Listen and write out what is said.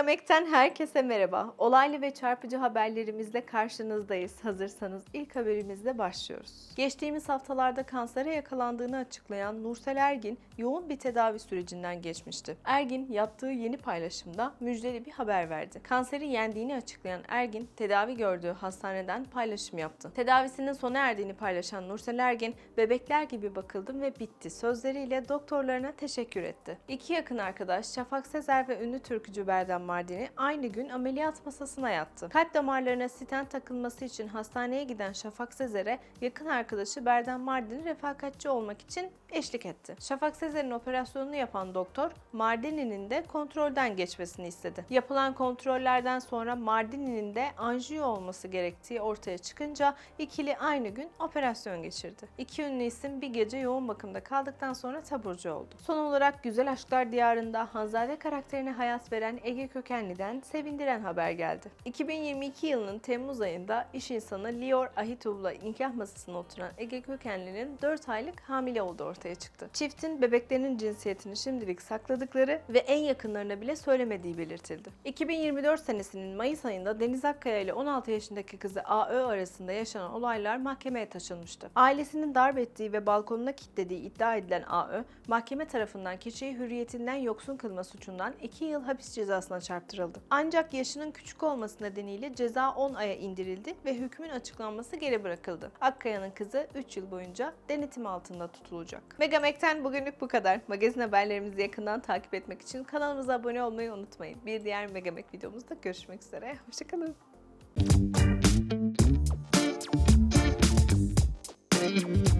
Megamek'ten herkese merhaba. Olaylı ve çarpıcı haberlerimizle karşınızdayız. Hazırsanız ilk haberimizle başlıyoruz. Geçtiğimiz haftalarda kansere yakalandığını açıklayan Nursel Ergin yoğun bir tedavi sürecinden geçmişti. Ergin yaptığı yeni paylaşımda müjdeli bir haber verdi. Kanseri yendiğini açıklayan Ergin tedavi gördüğü hastaneden paylaşım yaptı. Tedavisinin sona erdiğini paylaşan Nursel Ergin bebekler gibi bakıldım ve bitti sözleriyle doktorlarına teşekkür etti. İki yakın arkadaş Şafak Sezer ve ünlü türkücü Berdan Mardin'i aynı gün ameliyat masasına yattı. Kalp damarlarına stent takılması için hastaneye giden Şafak Sezer'e yakın arkadaşı Berdan Mardin refakatçi olmak için eşlik etti. Şafak Sezer'in operasyonunu yapan doktor Mardini'nin de kontrolden geçmesini istedi. Yapılan kontrollerden sonra Mardini'nin de anjiyo olması gerektiği ortaya çıkınca ikili aynı gün operasyon geçirdi. İki ünlü isim bir gece yoğun bakımda kaldıktan sonra taburcu oldu. Son olarak Güzel Aşklar Diyarı'nda Hanzade karakterine hayat veren Ege Kökenli'den sevindiren haber geldi. 2022 yılının Temmuz ayında iş insanı Lior Ahitov'la nikah masasına oturan Ege Kökenli'nin 4 aylık hamile olduğu ortaya çıktı. Çiftin bebeklerinin cinsiyetini şimdilik sakladıkları ve en yakınlarına bile söylemediği belirtildi. 2024 senesinin Mayıs ayında Deniz Akkaya ile 16 yaşındaki kızı AÖ arasında yaşanan olaylar mahkemeye taşınmıştı. Ailesinin darp ettiği ve balkonuna kilitlediği iddia edilen AÖ, mahkeme tarafından kişiyi hürriyetinden yoksun kılma suçundan 2 yıl hapis cezasına çarptırıldı. Ancak yaşının küçük olması nedeniyle ceza 10 aya indirildi ve hükmün açıklanması geri bırakıldı. Akkaya'nın kızı 3 yıl boyunca denetim altında tutulacak. Megamek'ten bugünlük bu kadar. Magazin haberlerimizi yakından takip etmek için kanalımıza abone olmayı unutmayın. Bir diğer Megamek videomuzda görüşmek üzere. Hoşçakalın. Thank you.